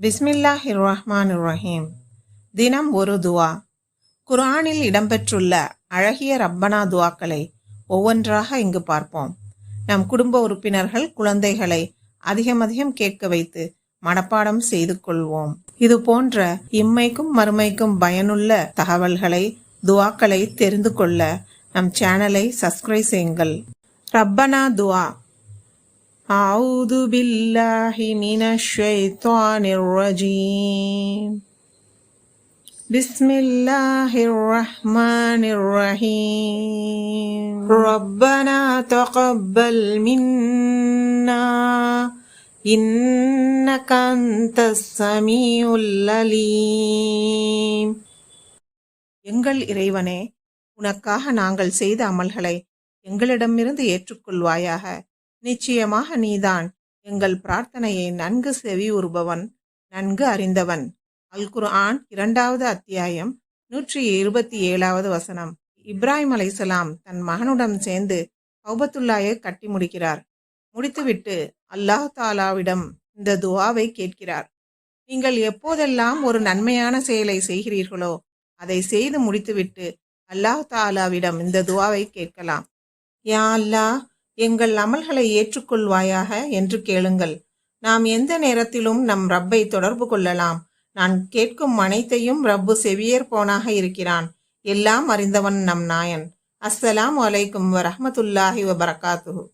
பிஸ்மில்லாஹிர் ரஹ்மான் ரஹீம் தினம் ஒரு துவா. குரானில் இடம்பெற்றுள்ள அழகிய ரப்பனா துவாக்களை ஒவ்வொன்றாக இங்கு பார்ப்போம். நம் குடும்ப உறுப்பினர்கள் குழந்தைகளை அதிகம் அதிகம் கேட்க வைத்து மனப்பாடம் செய்து கொள்வோம். இது போன்ற இம்மைக்கும் மறுமைக்கும் பயனுள்ள தகவல்களை துவாக்களை தெரிந்து கொள்ள நம் சேனலை சப்ஸ்கிரைப் செய்யுங்கள். ரப்பனா துவா. أعوذ بالله من الشيطان الرجيم بسم الله الرحمن الرحيم ربنا تقبل منا إنك أنت السميع العليم எங்கள் இறைவனே உனக்காக நாங்கள் செய்த அமல்களை எங்களிடமிருந்து ஏற்றுக்கொள்வாயாக நிச்சயமாக நீதான். எங்கள் பிரார்த்தனையை நன்கு செவியுறுபவன் நன்கு அறிந்தவன். அல் குர்ஆன் இரண்டாவது அத்தியாயம் நூற்றி இருபத்தி ஏழாவது வசனம். இப்ராஹிம் அலைசலாம் தன் மகனுடன் சேர்ந்து கௌபத்துல்லாயை கட்டி முடிக்கிறார். முடித்துவிட்டு அல்லாஹ் தாலாவிடம் இந்த துவாவை கேட்கிறார். நீங்கள் எப்போதெல்லாம் ஒரு நன்மையான செயலை செய்கிறீர்களோ அதை செய்து முடித்துவிட்டு அல்லாஹ் தாலாவிடம் இந்த துவாவை கேட்கலாம். யா அல்லாஹ் எங்கள் அமல்களை ஏற்றுக்கொள்வாயாக என்று கேளுங்கள். நாம் எந்த நேரத்திலும் நம் ரப்பை தொடர்பு கொள்ளலாம். நான் கேட்கும் அனைத்தையும் ரப்பு செவியேற்போனாக இருக்கிறான். எல்லாம் அறிந்தவன் நம் நாயன். அஸ்ஸலாம் வலைக்கும் வரமத்துல்லாஹி வபரகாத்துஹு.